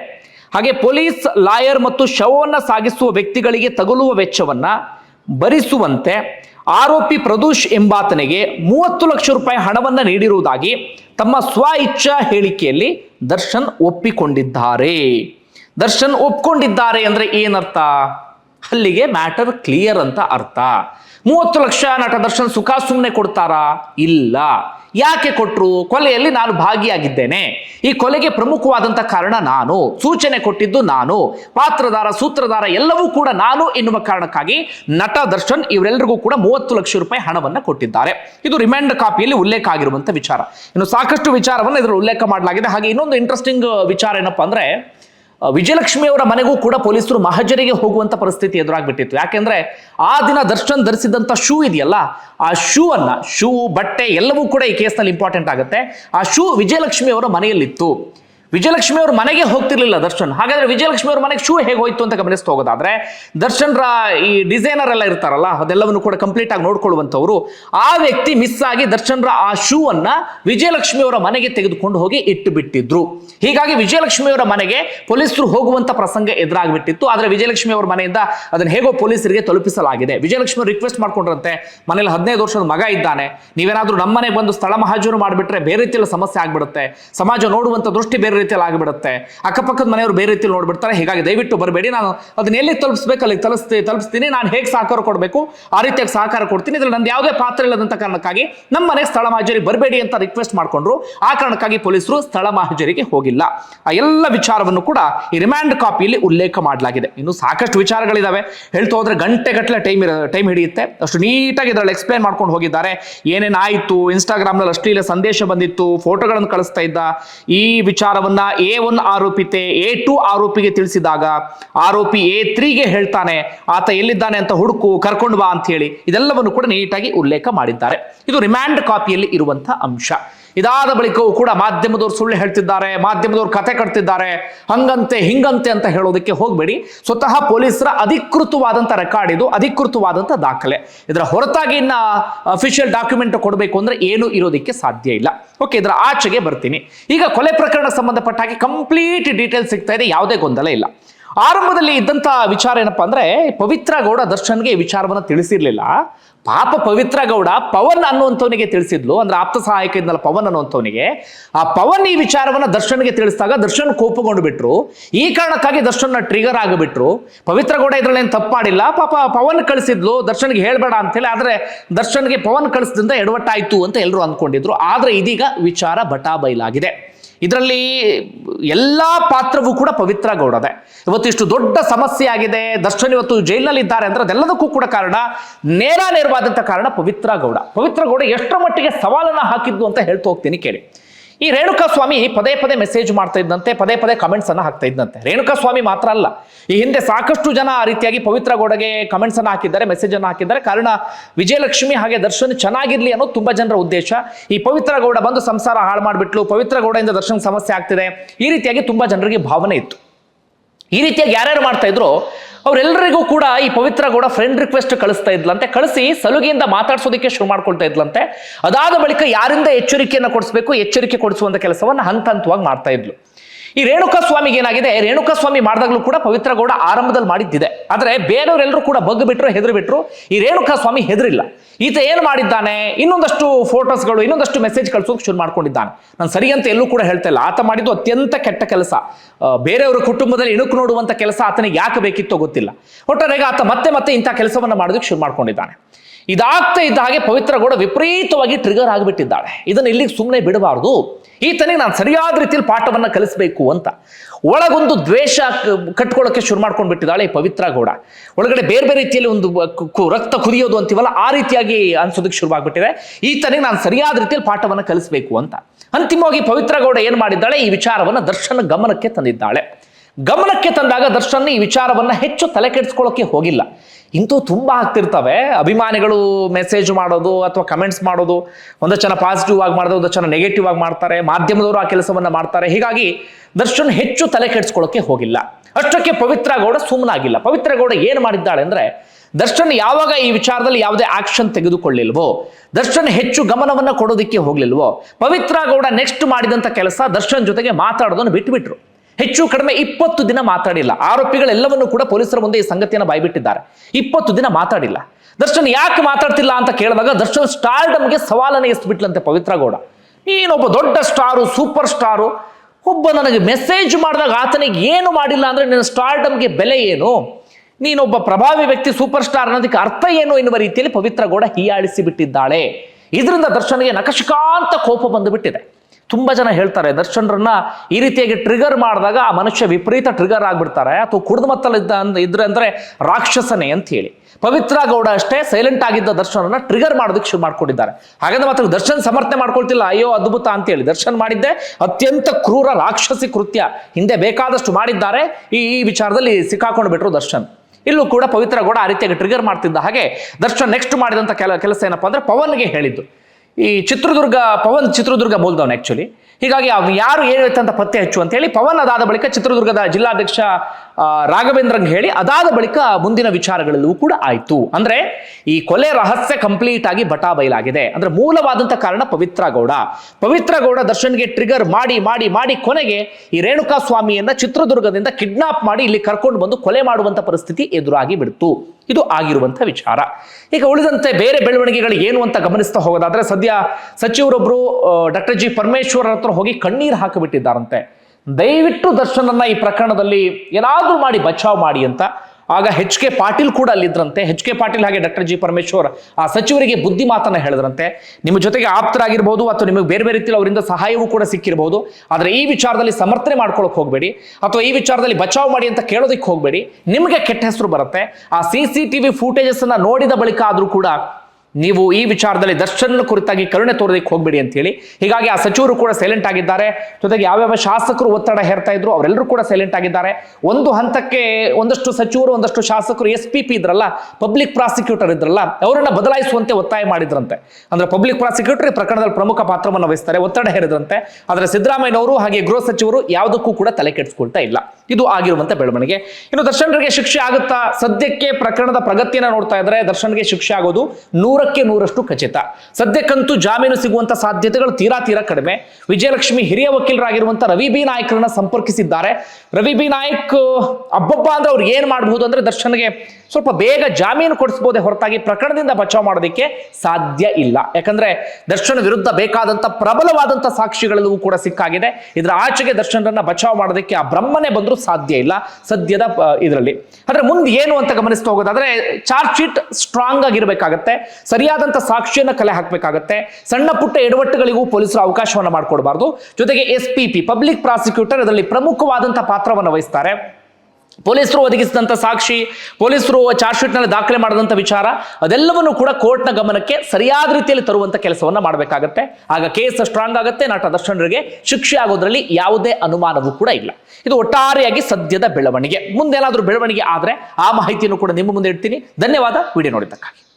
ಹಾಗೆ ಪೊಲೀಸ್, ಲಾಯರ್ ಮತ್ತು ಶವವನ್ನು ಸಾಗಿಸುವ ವ್ಯಕ್ತಿಗಳಿಗೆ ತಗುಲುವ ವೆಚ್ಚವನ್ನ ಭರಿಸುವಂತೆ, ಆರೋಪಿ ಪ್ರದೂಷ್ ಎಂಬಾತನಿಗೆ ಮೂವತ್ತು ಲಕ್ಷ ರೂಪಾಯಿ ಹಣವನ್ನ ನೀಡಿರುವುದಾಗಿ ತಮ್ಮ ಸ್ವ ಇಚ್ಛಾ ಹೇಳಿಕೆಯಲ್ಲಿ ದರ್ಶನ್ ಒಪ್ಪಿಕೊಂಡಿದ್ದಾರೆ. ದರ್ಶನ್ ಒಪ್ಕೊಂಡಿದ್ದಾರೆ ಅಂದ್ರೆ ಏನರ್ಥ? ಅಲ್ಲಿಗೆ ಮ್ಯಾಟರ್ ಕ್ಲಿಯರ್ ಅಂತ ಅರ್ಥ. ಮೂವತ್ತು ಲಕ್ಷ ನಟ ದರ್ಶನ್ ಸುಖ ಸುಮ್ಮನೆ ಕೊಡ್ತಾರಾ? ಇಲ್ಲ. ಯಾಕೆ ಕೊಟ್ಟರು ಕೊಲೆಯಲ್ಲಿ ನಾನು ಭಾಗಿಯಾಗಿದ್ದೇನೆ. ಈ ಕೊಲೆಗೆ ಪ್ರಮುಖವಾದಂತ ಕಾರಣ ನಾನು, ಸೂಚನೆ ಕೊಟ್ಟಿದ್ದು ನಾನು, ಪಾತ್ರದಾರ ಸೂತ್ರಧಾರ ಎಲ್ಲವೂ ಕೂಡ ನಾನು ಎನ್ನುವ ಕಾರಣಕ್ಕಾಗಿ ನಟ ದರ್ಶನ್ ಇವರೆಲ್ಲರಿಗೂ ಕೂಡ ಮೂವತ್ತು ಲಕ್ಷ ರೂಪಾಯಿ ಹಣವನ್ನು ಕೊಟ್ಟಿದ್ದಾರೆ. ಇದು ರಿಮೈಂಡ್ ಕಾಪಿಯಲ್ಲಿ ಉಲ್ಲೇಖ ಆಗಿರುವಂಥ ವಿಚಾರ. ಇನ್ನು ಸಾಕಷ್ಟು ವಿಚಾರವನ್ನು ಇದರಲ್ಲಿ ಉಲ್ಲೇಖ ಮಾಡಲಾಗಿದೆ. ಹಾಗೆ ಇನ್ನೊಂದು ಇಂಟ್ರೆಸ್ಟಿಂಗ್ ವಿಚಾರ ಏನಪ್ಪಾ ಅಂದ್ರೆ ವಿಜಯಲಕ್ಷ್ಮಿ ಅವರ ಮನೆಗೂ ಕೂಡ ಪೊಲೀಸರು ಮಹಜರಿಗೆ ಹೋಗುವಂತ ಪರಿಸ್ಥಿತಿ ಎದುರಾಗ್ಬಿಟ್ಟಿತ್ತು. ಯಾಕೆಂದ್ರೆ ಆ ದಿನ ದರ್ಶನ್ ಧರಿಸಿದಂತ ಶೂ ಇದೆಯಲ್ಲ, ಆ ಶೂ ಅನ್ನ ಶೂ, ಬಟ್ಟೆ ಎಲ್ಲವೂ ಕೂಡ ಈ ಕೇಸ್ನಲ್ಲಿ ಇಂಪಾರ್ಟೆಂಟ್ ಆಗುತ್ತೆ. ಆ ಶೂ ವಿಜಯಲಕ್ಷ್ಮಿ ಅವರ ಮನೆಯಲ್ಲಿತ್ತು. ವಿಜಯಲಕ್ಷ್ಮಿ ಅವ್ರ ಮನೆಗೆ ಹೋಗ್ತಿರ್ಲಿಲ್ಲ ದರ್ಶನ್. ಹಾಗಾದ್ರೆ ವಿಜಯಲಕ್ಷ್ಮಿ ಅವ್ರ ಮನೆಗೆ ಶೂ ಹೇಗೆ ಹೋಯ್ತು ಅಂತ ಗಮನಿಸ್ತಾ ಹೋಗೋದಾದ್ರೆ, ದರ್ಶನ್ ರ ಈ ಡಿಸೈನರ್ ಎಲ್ಲ ಇರ್ತಾರಲ್ಲ, ಅದೆಲ್ಲವನ್ನು ಕೂಡ ಕಂಪ್ಲೀಟ್ ಆಗಿ ನೋಡ್ಕೊಳ್ಳುವಂತವ್ರು ಆ ವ್ಯಕ್ತಿ ಮಿಸ್ ಆಗಿ ದರ್ಶನ್ ರ ಆ ಶೂ ಅನ್ನ ವಿಜಯಲಕ್ಷ್ಮಿ ಅವರ ಮನೆಗೆ ತೆಗೆದುಕೊಂಡು ಹೋಗಿ ಇಟ್ಟು ಬಿಟ್ಟಿದ್ರು. ಹೀಗಾಗಿ ವಿಜಯಲಕ್ಷ್ಮಿ ಅವರ ಮನೆಗೆ ಪೊಲೀಸರು ಹೋಗುವಂತ ಪ್ರಸಂಗ ಎದುರಾಗ್ಬಿಟ್ಟಿತ್ತು. ಆದ್ರೆ ವಿಜಯಲಕ್ಷ್ಮಿ ಅವರ ಮನೆಯಿಂದ ಅದನ್ನ ಹೇಗೋ ಪೊಲೀಸರಿಗೆ ತಲುಪಿಸಲಾಗಿದೆ. ವಿಜಯಲಕ್ಷ್ಮಿ ರಿಕ್ವೆಸ್ಟ್ ಮಾಡ್ಕೊಂಡ್ರಂತೆ, ಮನೇಲಿ ಹದಿನೈದು ವರ್ಷದ ಮಗ ಇದ್ದಾನೆ. ನೀವೇನಾದ್ರೂ ನಮ್ಮ ಮನೆಗೆ ಬಂದು ಸ್ಥಳ ಮಹಾಜೂರು ಮಾಡಿಬಿಟ್ರೆ ಬೇರೆ ರೀತಿಯಲ್ಲಿ ಸಮಸ್ಯೆ ಆಗ್ಬಿಡುತ್ತೆ. ಸಮಾಜ ನೋಡುವಂತ ದೃಷ್ಟಿ ಬೇರೆ ರೀತಿಯಲ್ಲಿ ಆಗಿಬಿಡುತ್ತೆ. ಅಕ್ಕಪಕ್ಕದ ಮನೆಯವರು ಬೇರೆ ರೀತಿಯಲ್ಲಿ ನೋಡ್ಬಿಡ್ತಾರೆ. ಹೀಗಾಗಿ ದಯವಿಟ್ಟು ಬರಬೇಡಿ. ನಾನು ಅದನ್ನ ಎಲ್ಲಿ ತಲುಪಿಸ್ಬೇಕು, ಅಲ್ಲಿಗೆ ತಲುಪಿಸ್ತೀನಿ ತಲುಪಿಸ್ತೀನಿ. ನಾನು ಹೇಗೆ ಸಹಕಾರ ಕೊಡಬೇಕು? ಆ ರೀತಿಯಾಗಿ ಸಹಕಾರ ಕೊಡ್ತೀನಿ. ಇದ್ರಲ್ಲಿ ನಂದು ಯಾವುದೇ ಪಾತ್ರ ಇಲ್ಲದಂತ ಕಾರಣಕ್ಕಾಗಿ ನಮ್ಮ ಮನೆಗೆ ಸ್ಥಳ ಮಹಾಜರಿ ಬರಬೇಡಿ ಅಂತ ರಿಕ್ವೆಸ್ಟ್ ಮಾಡ್ಕೊಂಡ್ರು. ಆ ಕಾರಣಕ್ಕಾಗಿ ಪೊಲೀಸರು ಸ್ಥಳ ಮಹಾಜರಿಗೆ ಹೋಗಿಲ್ಲ. ಆ ಎಲ್ಲ ವಿಚಾರವನ್ನು ಕೂಡ ಈ ರಿಮ್ಯಾಂಡ್ ಕಾಪಿಯಲ್ಲಿ ಉಲ್ಲೇಖ ಮಾಡಲಾಗಿದೆ. ಇನ್ನು ಸಾಕಷ್ಟು ವಿಚಾರಗಳಿದಾವೆ. ಹೇಳ್ತಾ ಹೋದ್ರೆ ಗಂಟೆ ಗಟ್ಟಲೆ ಟೈಮ್ ಟೈಮ್ ಹಿಡಿಯುತ್ತೆ. ಅಷ್ಟು ನೀಟಾಗಿ ಇದರಲ್ಲಿ ಎಕ್ಸ್ಪ್ಲೈನ್ ಮಾಡ್ಕೊಂಡು ಹೋಗಿದ್ದಾರೆ. ಏನೇನಾಯಿತು? ಇನ್ಸ್ಟಾಗ್ರಾಮ್ನಲ್ಲಿ ಇಲ್ಲ, ಸಂದೇಶ ಬಂದಿತ್ತು ಫೋಟೋಗಳನ್ನು ಕಳಿಸ್ತಾ ಇದ್ದ. ಈ ವಿಚಾರವನ್ನ ಎ ಒನ್ ಆರೋಪಿತೆ, ಎ ಟು ಆರೋಪಿಗೆ ತಿಳಿಸಿದಾಗ ಆರೋಪಿ ಎ ತ್ರೀಗೆ ಹೇಳ್ತಾನೆ, ಆತ ಎಲ್ಲಿದ್ದಾನೆ ಅಂತ ಹುಡುಕು, ಕರ್ಕೊಂಡು ಬಾ ಅಂತ ಹೇಳಿ. ಇದೆಲ್ಲವನ್ನು ಕೂಡ ನೀಟಾಗಿ ಉಲ್ಲೇಖ ಮಾಡಿದ್ದಾರೆ. ಇದು ರಿಮ್ಯಾಂಡ್ ಕಾಪಿಯಲ್ಲಿ ಇರುವಂತಹ ಅಂಶ. ಇದಾದ ಬಳಿಕವೂ ಕೂಡ ಮಾಧ್ಯಮದವ್ರು ಸುಳ್ಳು ಹೇಳ್ತಿದ್ದಾರೆ, ಮಾಧ್ಯಮದವ್ರು ಕತೆ ಕಟ್ತಿದ್ದಾರೆ, ಹಂಗಂತೆ, ಹಿಂಗಂತೆ ಅಂತ ಹೇಳೋದಕ್ಕೆ ಹೋಗಬೇಡಿ. ಸ್ವತಃ ಪೊಲೀಸರ ಅಧಿಕೃತವಾದಂಥ ರೆಕಾರ್ಡ್ ಇದು ಅಧಿಕೃತವಾದಂಥ ದಾಖಲೆ. ಇದರ ಹೊರತಾಗಿ ಇನ್ನ ಅಫಿಷಿಯಲ್ ಡಾಕ್ಯುಮೆಂಟ್ ಕೊಡಬೇಕು ಅಂದ್ರೆ ಏನು ಇರೋದಕ್ಕೆ ಸಾಧ್ಯ ಇಲ್ಲ. ಓಕೆ ಇದರ ಆಚೆಗೆ ಬರ್ತೀನಿ. ಈಗ ಕೊಲೆ ಪ್ರಕರಣ ಸಂಬಂಧಪಟ್ಟ ಹಾಗೆ ಕಂಪ್ಲೀಟ್ ಡೀಟೇಲ್ ಸಿಗ್ತಾ ಇದೆ, ಯಾವುದೇ ಗೊಂದಲ ಇಲ್ಲ. ಆರಂಭದಲ್ಲಿ ಇದ್ದಂಥ ವಿಚಾರ ಏನಪ್ಪಾ ಅಂದ್ರೆ ಪವಿತ್ರ ಗೌಡ ದರ್ಶನ್ಗೆ ಈ ವಿಚಾರವನ್ನ ತಿಳಿಸಿರ್ಲಿಲ್ಲ. ಪಾಪ ಪವಿತ್ರ ಗೌಡ ಪವನ್ ಅನ್ನುವಂಥವನಿಗೆ ತಿಳಿಸಿದ್ಲು. ಅಂದ್ರೆ ಆಪ್ತ ಸಹಾಯಕ ಇದ್ನಲ್ಲ ಪವನ್ ಅನ್ನುವಂಥವನಿಗೆ. ಆ ಪವನ್ ಈ ವಿಚಾರವನ್ನ ದರ್ಶನ್ಗೆ ತಿಳಿಸಿದಾಗ ದರ್ಶನ್ ಕೋಪಗೊಂಡು ಬಿಟ್ರು. ಈ ಕಾರಣಕ್ಕಾಗಿ ದರ್ಶನ್ ಟ್ರಿಗರ್ ಆಗಿಬಿಟ್ರು. ಪವಿತ್ರ ಗೌಡ ಇದ್ರಲ್ಲಿ ತಪ್ಪಾಡಿಲ್ಲ. ಪಾಪ ಪವನ್ ಕಳಿಸಿದ್ಲು. ದರ್ಶನ್ಗೆ ಹೇಳ್ಬೇಡ ಅಂತೇಳಿ ಆದ್ರೆ ದರ್ಶನ್ಗೆ ಪವನ್ ಕಳಿಸಿದ್ರಿಂದ ಎಡವಟ್ಟಾಯ್ತು ಅಂತ ಎಲ್ಲರೂ ಅಂದ್ಕೊಂಡಿದ್ರು. ಆದ್ರೆ ಇದೀಗ ವಿಚಾರ ಬಟಾ ಬಯಲಾಗಿದೆ ಇದರಲ್ಲಿ ಎಲ್ಲಾ ಪಾತ್ರವೂ ಕೂಡ ಪವಿತ್ರ ಗೌಡದೆ. ಇವತ್ತು ಇಷ್ಟು ದೊಡ್ಡ ಸಮಸ್ಯೆ ಆಗಿದೆ. ದರ್ಶನ್ ಇವತ್ತು ಜೈಲಿನಲ್ಲಿ ಇದ್ದಾರೆ ಅಂದ್ರೆ ಅದೆಲ್ಲದಕ್ಕೂ ಕೂಡ ಕಾರಣ ನೇರ ನೇರ ನೇರವಾದಂಥ ಕಾರಣ ಪವಿತ್ರ ಗೌಡ. ಪವಿತ್ರ ಗೌಡ ಎಷ್ಟರ ಮಟ್ಟಿಗೆ ಸವಾಲನ್ನ ಹಾಕಿದ್ದು ಅಂತ ಹೇಳ್ತಾ ಹೋಗ್ತೀನಿ ಕೇಳಿ. ಈ ರೇಣುಕಾ ಸ್ವಾಮಿ ಪದೇ ಪದೇ ಮೆಸೇಜ್ ಮಾಡ್ತಾ ಇದ್ದಂತೆ, ಪದೇ ಪದೇ ಕಮೆಂಟ್ಸ್ ಅನ್ನ ಹಾಕ್ತಾ ಇದ್ದಂತೆ. ರೇಣುಕಾ ಸ್ವಾಮಿ ಮಾತ್ರ ಅಲ್ಲ, ಈ ಹಿಂದೆ ಸಾಕಷ್ಟು ಜನ ಆ ರೀತಿಯಾಗಿ ಪವಿತ್ರ ಗೌಡಗೆ ಕಮೆಂಟ್ಸ್ ಅನ್ನ ಹಾಕಿದ್ದಾರೆ ಮೆಸೇಜ್ ಅನ್ನು ಹಾಕಿದ್ದಾರೆ. ಕಾರಣ ವಿಜಯಲಕ್ಷ್ಮಿ ಹಾಗೆ ದರ್ಶನ್ ಚೆನ್ನಾಗಿರ್ಲಿ ಅನ್ನೋದು ತುಂಬಾ ಜನರ ಉದ್ದೇಶ. ಈ ಪವಿತ್ರ ಗೌಡ ಬಂದು ಸಂಸಾರ ಹಾಳು ಮಾಡಿಬಿಟ್ಲು, ಪವಿತ್ರ ಗೌಡದಿಂದ ದರ್ಶನ ಸಮಸ್ಯೆ ಆಗ್ತಿದೆ, ಈ ರೀತಿಯಾಗಿ ತುಂಬಾ ಜನರಿಗೆ ಭಾವನೆ ಇತ್ತು. ಈ ರೀತಿಯಾಗಿ ಯಾರ್ಯಾರು ಮಾಡ್ತಾ ಇದ್ರು ಅವರೆಲ್ಲರಿಗೂ ಕೂಡ ಈ ಪವಿತ್ರ ಗೌಡ ಫ್ರೆಂಡ್ ರಿಕ್ವೆಸ್ಟ್ ಕಳಿಸ್ತಾ ಇದ್ಲಂತೆ. ಕಳಿಸಿ ಸಲುಗೆಯಿಂದ ಮಾತಾಡಿಸೋದಕ್ಕೆ ಶುರು ಮಾಡ್ಕೊಳ್ತಾ ಇದ್ಲಂತೆ. ಅದಾದ ಬಳಿಕ ಯಾರಿಂದ ಎಚ್ಚರಿಕೆಯನ್ನು ಕೊಡಿಸ್ಬೇಕು, ಎಚ್ಚರಿಕೆ ಕೊಡಿಸುವಂತ ಕೆಲಸವನ್ನು ಹಂತ ಹಂತವಾಗಿ ಮಾಡ್ತಾ ಇದ್ಲು. ಈ ರೇಣುಕಾ ಸ್ವಾಮಿಗೆ ಏನಾಗಿದೆ? ರೇಣುಕಾ ಸ್ವಾಮಿ ಮಾಡಿದಾಗಲೂ ಕೂಡ ಪವಿತ್ರ ಗೌಡ ಆರಂಭದಲ್ಲಿ ಮಾಡಿದ್ದಿದೆ. ಆದರೆ ಬೇರೆಯವರೆಲ್ಲರೂ ಕೂಡ ಬಗ್ಗು ಬಿಟ್ಟರು ಹೆದರು ಬಿಟ್ಟರು ಈ ರೇಣುಕಾ ಸ್ವಾಮಿ ಹೆದರಿಲ್ಲ. ಈತ ಏನು ಮಾಡಿದ್ದಾನೆ? ಇನ್ನೊಂದಷ್ಟು ಫೋಟೋಸ್ಗಳು, ಇನ್ನೊಂದಷ್ಟು ಮೆಸೇಜ್ ಕಳ್ಸೋಕೆ ಶುರು ಮಾಡ್ಕೊಂಡಿದ್ದಾನೆ. ನಾನು ಸರಿ ಅಂತ ಎಲ್ಲೂ ಕೂಡ ಹೇಳ್ತಾ ಇಲ್ಲ. ಆತ ಮಾಡಿದ್ದು ಅತ್ಯಂತ ಕೆಟ್ಟ ಕೆಲಸ. ಬೇರೆಯವರ ಕುಟುಂಬದಲ್ಲಿ ಇಣುಕು ನೋಡುವಂತ ಕೆಲಸ ಆತನಿಗೆ ಯಾಕೆ ಬೇಕಿತ್ತೋ ಗೊತ್ತಿಲ್ಲ. ಒಟ್ಟಾರೆಗೆ ಆತ ಮತ್ತೆ ಮತ್ತೆ ಇಂಥ ಕೆಲಸವನ್ನ ಮಾಡೋದಕ್ಕೆ ಶುರು ಮಾಡ್ಕೊಂಡಿದ್ದಾನೆ. ಇದಾಗ್ತಾ ಇದ್ದ ಹಾಗೆ ಪವಿತ್ರ ಗೌಡ ವಿಪರೀತವಾಗಿ ಟ್ರಿಗರ್ ಆಗಿಬಿಟ್ಟಿದ್ದಾಳೆ. ಇದನ್ನು ಇಲ್ಲಿಗೆ ಸುಮ್ಮನೆ ಬಿಡಬಾರ್ದು. ಈತನಿಗೆ ನಾನು ಸರಿಯಾದ ರೀತಿಯಲ್ಲಿ ಪಾಠವನ್ನ ಕಲಿಸಬೇಕು ಅಂತ. ಒಳಗೊಂದು ದ್ವೇಷ ಕಟ್ಕೊಳ್ಳೋಕೆ ಶುರು ಮಾಡ್ಕೊಂಡು ಬಿಟ್ಟಿದ್ದಾಳೆ ಈ ಪವಿತ್ರ ಗೌಡ. ಒಳಗಡೆ ಬೇರೆ ಬೇರೆ ರೀತಿಯಲ್ಲಿ ಒಂದು ರಕ್ತ ಕುದಿಯೋದು ಅಂತೀವಲ್ಲ, ಆ ರೀತಿಯಾಗಿ ಅನ್ಸೋದಕ್ಕೆ ಶುರುವಾಗ್ಬಿಟ್ಟಿದೆ ಈತನಿಗೆ ನಾನು ಸರಿಯಾದ ರೀತಿಯಲ್ಲಿ ಪಾಠವನ್ನ ಕಲಿಸಬೇಕು ಅಂತ. ಅಂತಿಮವಾಗಿ ಪವಿತ್ರ ಗೌಡ ಏನು ಮಾಡಿದ್ದಾಳೆ, ಈ ವಿಚಾರವನ್ನ ದರ್ಶನ ಗಮನಕ್ಕೆ ತಂದಿದ್ದಾಳೆ. ಗಮನಕ್ಕೆ ತಂದಾಗ ದರ್ಶನ್ ಈ ವಿಚಾರವನ್ನ ಹೆಚ್ಚು ತಲೆ ಕೆಡಿಸ್ಕೊಳ್ಳೋಕೆ ಹೋಗಿಲ್ಲ. ಇಂಥವು ತುಂಬಾ ಆಗ್ತಿರ್ತವೆ. ಅಭಿಮಾನಿಗಳು ಮೆಸೇಜ್ ಮಾಡೋದು ಅಥವಾ ಕಮೆಂಟ್ಸ್ ಮಾಡೋದು ಒಂದಷ್ಟು ಜನ ಪಾಸಿಟಿವ್ ಆಗಿ ಮಾಡೋದು ಒಂದಷ್ಟು ಜನ ನೆಗೆಟಿವ್ ಆಗಿ ಮಾಡ್ತಾರೆ, ಮಾಧ್ಯಮದವರು ಆ ಕೆಲಸವನ್ನ ಮಾಡ್ತಾರೆ. ಹೀಗಾಗಿ ದರ್ಶನ್ ಹೆಚ್ಚು ತಲೆ ಕೆಡಿಸ್ಕೊಳ್ಳೋಕೆ ಹೋಗಿಲ್ಲ. ಅಷ್ಟಕ್ಕೆ ಪವಿತ್ರ ಗೌಡ ಸುಮ್ಮನಾಗಿಲ್ಲ ಪವಿತ್ರ ಗೌಡ ಏನು ಮಾಡಿದ್ದಾಳೆ ಅಂದ್ರೆ, ದರ್ಶನ್ ಯಾವಾಗ ಈ ವಿಚಾರದಲ್ಲಿ ಯಾವುದೇ ಆಕ್ಷನ್ ತೆಗೆದುಕೊಳ್ಳಿಲ್ವೋ, ದರ್ಶನ್ ಹೆಚ್ಚು ಗಮನವನ್ನ ಕೊಡೋದಕ್ಕೆ ಹೋಗ್ಲಿಲ್ವೋ, ಪವಿತ್ರ ಗೌಡ ನೆಕ್ಸ್ಟ್ ಮಾಡಿದಂತ ಕೆಲಸ ದರ್ಶನ್ ಜೊತೆಗೆ ಮಾತಾಡೋದನ್ನು ಬಿಟ್ಬಿಟ್ರು. ಹೆಚ್ಚು ಕಡಿಮೆ ಇಪ್ಪತ್ತು ದಿನ ಮಾತಾಡಿಲ್ಲ. ಆರೋಪಿಗಳೆಲ್ಲವನ್ನು ಕೂಡ ಪೊಲೀಸರ ಮುಂದೆ ಈ ಸಂಗತಿಯನ್ನು ಬಾಯ್ಬಿಟ್ಟಿದ್ದಾರೆ. ಇಪ್ಪತ್ತು ದಿನ ಮಾತಾಡಿಲ್ಲ. ದರ್ಶನ್ ಯಾಕೆ ಮಾತಾಡ್ತಿಲ್ಲ ಅಂತ ಕೇಳಿದಾಗ ದರ್ಶನ್ ಸ್ಟಾರ್ಡಮ್ಗೆ ಸವಾಲನ್ನು ಎಸ್ಬಿಟ್ಲಂತೆ ಪವಿತ್ರ ಗೌಡ. ನೀನೊಬ್ಬ ದೊಡ್ಡ ಸ್ಟಾರು, ಸೂಪರ್ ಸ್ಟಾರು. ಒಬ್ಬ ನನಗೆ ಮೆಸೇಜ್ ಮಾಡಿದಾಗ ಆತನಿಗೆ ಏನು ಮಾಡಿಲ್ಲ ಅಂದ್ರೆ ನಿನ್ನ ಸ್ಟಾರ್ಡಮ್ಗೆ ಬೆಲೆ ಏನು? ನೀನೊಬ್ಬ ಪ್ರಭಾವಿ ವ್ಯಕ್ತಿ, ಸೂಪರ್ ಸ್ಟಾರ್ ಅನ್ನೋದಕ್ಕೆ ಅರ್ಥ ಏನು ಎನ್ನುವ ರೀತಿಯಲ್ಲಿ ಪವಿತ್ರ ಗೌಡ ಹೀಯಾಳಿಸಿ ಬಿಟ್ಟಿದ್ದಾಳೆ ಇದರಿಂದ ದರ್ಶನ್ಗೆ ನಕಶಕಾಂತ ಕೋಪ ಬಂದು ಬಿಟ್ಟಿದೆ. ತುಂಬಾ ಜನ ಹೇಳ್ತಾರೆ, ದರ್ಶನರನ್ನ ಈ ರೀತಿಯಾಗಿ ಟ್ರಿಗರ್ ಮಾಡಿದಾಗ ಆ ಮನುಷ್ಯ ವಿಪರೀತ ಟ್ರಿಗರ್ ಆಗ್ಬಿಡ್ತಾರೆ. ಅಥವಾ ಕುಡಿದ ಮತ್ತಲ್ಲ ಇದ್ರೆ ಅಂದ್ರೆ ರಾಕ್ಷಸನೇ ಅಂತ ಹೇಳಿ. ಪವಿತ್ರ ಗೌಡ ಅಷ್ಟೇ ಸೈಲೆಂಟ್ ಆಗಿದ್ದ ದರ್ಶನನ್ನ ಟ್ರಿಗರ್ ಮಾಡೋದಕ್ಕೆ ಶುರು ಮಾಡ್ಕೊಂಡಿದ್ದಾರೆ. ಹಾಗಾದ್ರೆ ಮಾತ್ರ ದರ್ಶನ್ ಸಮರ್ಥನೆ ಮಾಡ್ಕೊಳ್ತಿಲ್ಲ. ಅಯ್ಯೋ, ಅದ್ಭುತ ಅಂತ ಹೇಳಿ. ದರ್ಶನ್ ಮಾಡಿದ್ದೆ ಅತ್ಯಂತ ಕ್ರೂರ ರಾಕ್ಷಸಿ ಕೃತ್ಯ. ಹಿಂದೆ ಬೇಕಾದಷ್ಟು ಮಾಡಿದ್ದಾರೆ. ಈ ಈ ವಿಚಾರದಲ್ಲಿ ಸಿಕ್ಕಾಕೊಂಡು ಬಿಟ್ರು ದರ್ಶನ್. ಇಲ್ಲೂ ಕೂಡ ಪವಿತ್ರ ಗೌಡ ಆ ರೀತಿಯಾಗಿ ಟ್ರಿಗರ್ ಮಾಡ್ತಿದ್ದ ಹಾಗೆ ದರ್ಶನ್ ನೆಕ್ಸ್ಟ್ ಮಾಡಿದಂತ ಕೆಲ, ಕೆಲಸ ಏನಪ್ಪಾ ಅಂದ್ರೆ ಪವನ್ಗೆ ಹೇಳಿದ್ದು. ಈ ಚಿತ್ರದುರ್ಗ ಪವನ್ ಚಿತ್ರದುರ್ಗ ಬೋಲ್ದವನ್ ಆಕ್ಚುಲಿ ಹೀಗಾಗಿ ಅವು ಯಾರು ಏನು ಅಂತ ಪತ್ತೆ ಹಚ್ಚು ಅಂತ ಹೇಳಿ ಪವನ್ ಅದಾದ ಬಳಿಕ ಚಿತ್ರದುರ್ಗದ ಜಿಲ್ಲಾಧ್ಯಕ್ಷ ರಾಘವೇಂದ್ರಂಗ್ ಹೇಳಿ ಅದಾದ ಬಳಿಕ ಮುಂದಿನ ವಿಚಾರಗಳಲ್ಲೂ ಕೂಡ ಆಯ್ತು. ಅಂದ್ರೆ ಈ ಕೊಲೆ ರಹಸ್ಯ ಕಂಪ್ಲೀಟ್ ಆಗಿ ಬಟಾ ಬಯಲಾಗಿದೆ. ಅಂದ್ರೆ ಮೂಲವಾದಂತ ಕಾರಣ ಪವಿತ್ರ ಗೌಡ. ಪವಿತ್ರ ಗೌಡ ದರ್ಶನ್ಗೆ ಟ್ರಿಗರ್ ಮಾಡಿ ಮಾಡಿ ಮಾಡಿ ಕೊನೆಗೆ ಈ ರೇಣುಕಾ ಸ್ವಾಮಿಯನ್ನ ಚಿತ್ರದುರ್ಗದಿಂದ ಕಿಡ್ನಾಪ್ ಮಾಡಿ ಇಲ್ಲಿ ಕರ್ಕೊಂಡು ಬಂದು ಕೊಲೆ ಮಾಡುವಂತ ಪರಿಸ್ಥಿತಿ ಎದುರಾಗಿ ಬಿಡ್ತು. ಇದು ಆಗಿರುವಂತ ವಿಚಾರ. ಈಗ ಉಳಿದಂತೆ ಬೇರೆ ಬೆಳವಣಿಗೆಗಳು ಏನು ಅಂತ ಗಮನಿಸ್ತಾ ಹೋಗೋದಾದ್ರೆ ಸದ್ಯ ಸಚಿವರೊಬ್ರು ಡಾಕ್ಟರ್ ಜಿ ಪರಮೇಶ್ವರ್ ಹತ್ರ ಹೋಗಿ ಕಣ್ಣೀರು ಹಾಕಿಬಿಟ್ಟಿದ್ದಾರಂತೆ. ದಯವಿಟ್ಟು ದರ್ಶನನ್ನ ಈ ಪ್ರಕರಣದಲ್ಲಿ ಏನಾದರೂ ಮಾಡಿ, ಬಚಾವ್ ಮಾಡಿ ಅಂತ. ಆಗ ಹೆಚ್ ಕೆ ಪಾಟೀಲ್ ಕೂಡ ಅಲ್ಲಿದ್ರಂತೆ. ಹೆಚ್ ಕೆ ಪಾಟೀಲ್ ಹಾಗೆ ಡಾಕ್ಟರ್ ಜಿ ಪರಮೇಶ್ವರ್ ಆ ಸಚಿವರಿಗೆ ಬುದ್ಧಿ ಮಾತನ್ನ ಹೇಳಿದ್ರಂತೆ. ನಿಮ್ಮ ಜೊತೆಗೆ ಆಪ್ತರಾಗಿರ್ಬೋದು ಅಥವಾ ನಿಮಗೆ ಬೇರೆ ಬೇರೆ ರೀತಿಯಲ್ಲಿ ಅವರಿಂದ ಸಹಾಯವೂ ಕೂಡ ಸಿಕ್ಕಿರಬಹುದು ಆದರೆ ಈ ವಿಚಾರದಲ್ಲಿ ಸಮರ್ಥನೆ ಮಾಡ್ಕೊಳಕ್ ಹೋಗಬೇಡಿ. ಅಥವಾ ಈ ವಿಚಾರದಲ್ಲಿ ಬಚಾವ್ ಮಾಡಿ ಅಂತ ಕೇಳೋದಕ್ಕೆ ಹೋಗಬೇಡಿ. ನಿಮಗೆ ಕೆಟ್ಟ ಹೆಸರು ಬರುತ್ತೆ. ಆ C C T V footages ಅನ್ನ ನೋಡಿದ ಬಳಿಕ ಆದರೂ ಕೂಡ ನೀವು ಈ ವಿಚಾರದಲ್ಲಿ ದರ್ಶನ್ ಕುರಿತಾಗಿ ಕರುಣೆ ತೋರೋದಕ್ಕೆ ಹೋಗಬೇಡಿ ಅಂತ ಹೇಳಿ ಹೀಗಾಗಿ ಆ ಸಚಿವರು ಕೂಡ ಸೈಲೆಂಟ್ ಆಗಿದ್ದಾರೆ. ಜೊತೆಗೆ ಯಾವ್ಯಾವ ಶಾಸಕರು ಒತ್ತಡ ಹೇರ್ತಾ ಇದ್ರು ಅವರೆಲ್ಲರೂ ಕೂಡ ಸೈಲೆಂಟ್ ಆಗಿದ್ದಾರೆ. ಒಂದು ಹಂತಕ್ಕೆ ಒಂದಷ್ಟು ಸಚಿವರು, ಒಂದಷ್ಟು ಶಾಸಕರು ಎಸ್ ಪಿ ಪಿ ಇದ್ರಲ್ಲ ಪಬ್ಲಿಕ್ ಪ್ರಾಸಿಕ್ಯೂಟರ್ ಇದ್ರಲ್ಲ, ಅವರನ್ನ ಬದಲಾಯಿಸುವಂತೆ ಒತ್ತಾಯ ಮಾಡಿದ್ರಂತೆ. ಅಂದ್ರೆ ಪಬ್ಲಿಕ್ ಪ್ರಾಸಿಕ್ಯೂಟರ್ ಈ ಪ್ರಕರಣದಲ್ಲಿ ಪ್ರಮುಖ ಪಾತ್ರವನ್ನು ವಹಿಸ್ತಾರೆ, ಒತ್ತಡ ಹೇರಿದ್ರಂತೆ. ಆದರೆ ಸಿದ್ದರಾಮಯ್ಯನವರು ಹಾಗೆ ಗೃಹ ಸಚಿವರು ಯಾವುದಕ್ಕೂ ಕೂಡ ತಲೆ ಕೆಡಿಸ್ಕೊಳ್ತಾ ಇಲ್ಲ. ಇದು ಆಗಿರುವಂತ ಬೆಳವಣಿಗೆ. ಇನ್ನು ದರ್ಶನ್ರಿಗೆ ಶಿಕ್ಷೆ ಆಗುತ್ತಾ? ಸದ್ಯಕ್ಕೆ ಪ್ರಕರಣದ ಪ್ರಗತಿಯನ್ನ ನೋಡ್ತಾ ಇದ್ರೆ ದರ್ಶನ್ಗೆ ಶಿಕ್ಷೆ ಆಗೋದು ನೂರಕ್ಕೆ ನೂರಷ್ಟು ಖಚಿತ. ಸದ್ಯಕ್ಕಂತೂ ಜಾಮೀನು ಸಿಗುವಂತ ಸಾಧ್ಯತೆಗಳು ತೀರಾ ತೀರಾ ಕಡಿಮೆ. ವಿಜಯಲಕ್ಷ್ಮಿ ಹಿರಿಯ ವಕೀಲರಾಗಿರುವಂತ ರವಿ ಬಿ ನಾಯ್ಕರನ್ನ ಸಂಪರ್ಕಿಸಿದ್ದಾರೆ. ರವಿ ಬಿ ನಾಯ್ಕ್, ಅಬ್ಬಬ್ಬ ಅಂದ್ರೆ ಅವ್ರು ಏನ್ ಮಾಡಬಹುದು ಅಂದ್ರೆ ದರ್ಶನ್ಗೆ ಸ್ವಲ್ಪ ಬೇಗ ಜಾಮೀನು ಕೊಡಿಸಬಹುದೇ ಹೊರತಾಗಿ ಪ್ರಕರಣದಿಂದ ಬಚಾವ್ ಮಾಡೋದಕ್ಕೆ ಸಾಧ್ಯ ಇಲ್ಲ. ಯಾಕಂದ್ರೆ ದರ್ಶನ್ ವಿರುದ್ಧ ಬೇಕಾದಂತ ಪ್ರಬಲವಾದಂತ ಸಾಕ್ಷಿಗಳೆಲ್ಲವೂ ಕೂಡ ಸಿಕ್ಕಾಗಿದೆ. ಇದರ ಆಚೆಗೆ ದರ್ಶನರನ್ನ ಬಚಾವ್ ಮಾಡೋದಕ್ಕೆ ಆ ಬ್ರಹ್ಮನೆ ಬಂದರೂ ಸಾಧ್ಯ ಇಲ್ಲ ಸದ್ಯದ ಇದರಲ್ಲಿ. ಆದ್ರೆ ಮುಂದೆ ಏನು ಅಂತ ಗಮನಿಸ್ತಾ ಹೋಗೋದಾದ್ರೆ, ಚಾರ್ಜ್ ಶೀಟ್ ಸ್ಟ್ರಾಂಗ್ ಆಗಿರ್ಬೇಕಾಗತ್ತೆ. ಸರಿಯಾದಂತ ಸಾಕ್ಷಿಯನ್ನ ಕಲೆ ಹಾಕಬೇಕಾಗತ್ತೆ. ಸಣ್ಣ ಪುಟ್ಟ ಎಡವಟ್ಟುಗಳಿಗೂ ಪೊಲೀಸರು ಅವಕಾಶವನ್ನ ಮಾಡಿಕೊಡಬಾರ್ದು. ಜೊತೆಗೆ S P P public prosecutor ಅದರಲ್ಲಿ ಪ್ರಮುಖವಾದಂಥ ಪಾತ್ರವನ್ನು ವಹಿಸ್ತಾರೆ. ಪೊಲೀಸರು ಒದಗಿಸಿದಂಥ ಸಾಕ್ಷಿ, ಪೊಲೀಸರು ಚಾರ್ಜ್ ಶೀಟ್ನಲ್ಲಿ ದಾಖಲೆ ಮಾಡಿದಂಥ ವಿಚಾರ, ಅದೆಲ್ಲವನ್ನು ಕೂಡ ಕೋರ್ಟ್ನ ಗಮನಕ್ಕೆ ಸರಿಯಾದ ರೀತಿಯಲ್ಲಿ ತರುವಂತ ಕೆಲಸವನ್ನ ಮಾಡಬೇಕಾಗತ್ತೆ. ಆಗ ಕೇಸ್ ಸ್ಟ್ರಾಂಗ್ ಆಗುತ್ತೆ, ನಾಟ ದರ್ಶನರಿಗೆ ಶಿಕ್ಷೆ ಆಗೋದ್ರಲ್ಲಿ ಯಾವುದೇ ಅನುಮಾನವೂ ಕೂಡ ಇಲ್ಲ. ಇದು ಒಟ್ಟಾರೆಯಾಗಿ ಸದ್ಯದ ಬೆಳವಣಿಗೆ. ಮುಂದೇನಾದರೂ ಬೆಳವಣಿಗೆ ಆದರೆ ಆ ಮಾಹಿತಿಯನ್ನು ಕೂಡ ನಿಮ್ಮ ಮುಂದೆ ಇಡ್ತೀನಿ. ಧನ್ಯವಾದ. ವಿಡಿಯೋ ನೋಡಿದ್ದಕ್ಕಾಗಿ.